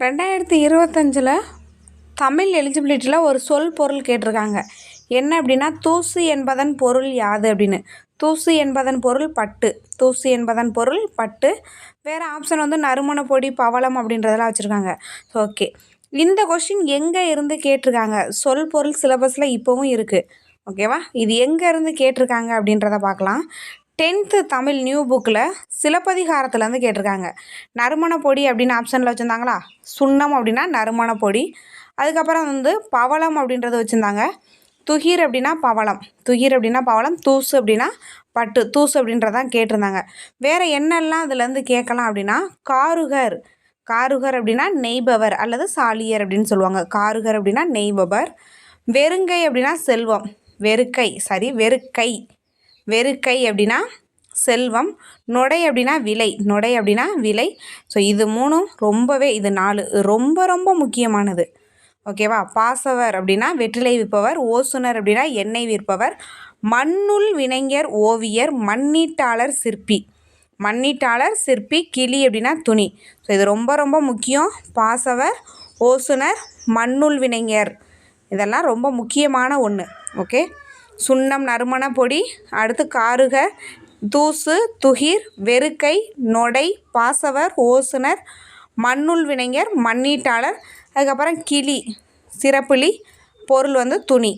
ரெண்டாயிரத்தி இருபத்தஞ்சில் தமிழ் எலிஜிபிலிட்டியில் ஒரு சொல் பொருள் கேட்டிருக்காங்க. என்ன அப்படின்னா தூசு என்பதன் பொருள் யாது அப்படின்னு. தூசு என்பதன் பொருள் பட்டு. தூசு என்பதன் பொருள் பட்டு. வேறு ஆப்ஷன் வந்து நறுமண பொடி பவளம் அப்படின்றதெல்லாம் வச்சுருக்காங்க. ஓகே இந்த கொஷின் எங்கே இருந்து கேட்டிருக்காங்க? சொல் பொருள் சிலபஸில் இப்போவும் இருக்குது ஓகேவா இது எங்கே இருந்து கேட்டிருக்காங்க அப்படின்றத பார்க்கலாம். டென்த்து தமிழ் நியூ புக்கில் சிலப்பதிகாரத்துலேருந்து கேட்டிருக்காங்க. நறுமண பொடி அப்படின்னு ஆப்ஷனில் வச்சுருந்தாங்களா? சுண்ணம் அப்படின்னா நறுமண பொடி. அதுக்கப்புறம் வந்து பவளம் அப்படின்றத வச்சுருந்தாங்க. துகிர் அப்படின்னா பவளம். துகிர் அப்படின்னா பவளம் தூசு அப்படின்னா பட்டு தூசு அப்படின்றதான் கேட்டிருந்தாங்க. வேறு என்னெல்லாம் இதுலேருந்து கேட்கலாம் அப்படின்னா காருகர். காருகர் அப்படின்னா நெய்பவர் அல்லது சாலியர் அப்படின்னு சொல்லுவாங்க. காருகர் அப்படின்னா நெய்பவர். வெறுங்கை அப்படின்னா செல்வம். வெறுக்கை சரி வெறுக்கை. வெறுக்கை அப்படின்னா செல்வம் நொடை அப்படின்னா விலை நொடை அப்படின்னா விலை. ஸோ இது மூணும் ரொம்பவே இது நாலு ரொம்ப ரொம்ப முக்கியமானது. ஓகேவா பாசவர் அப்படின்னா வெற்றிலை விற்பவர் ஓசுனர் அப்படின்னா எண்ணெய் விற்பவர் மண்ணுள் வினைஞர் ஓவியர் மண்ணீட்டாளர் சிற்பி. மண்ணீட்டாளர் சிற்பி கிளி அப்படின்னா துணி. ஸோ இது ரொம்ப ரொம்ப முக்கியம். பாசவர் ஓசுனர் மண்ணுள் வினைஞர். இதெல்லாம் ரொம்ப முக்கியமான ஒன்று ஓகே சுண்ணம் நறுமண பொடி அடுத்து காருக தூசு துகிர் வெறுக்கை நொடை பாசவர் ஓசுனர் மண்ணுள் வினைஞர் மண்ணீட்டாளர் அதுக்கப்புறம் கிளி சிறப்புளி பொருள் வந்து துணி.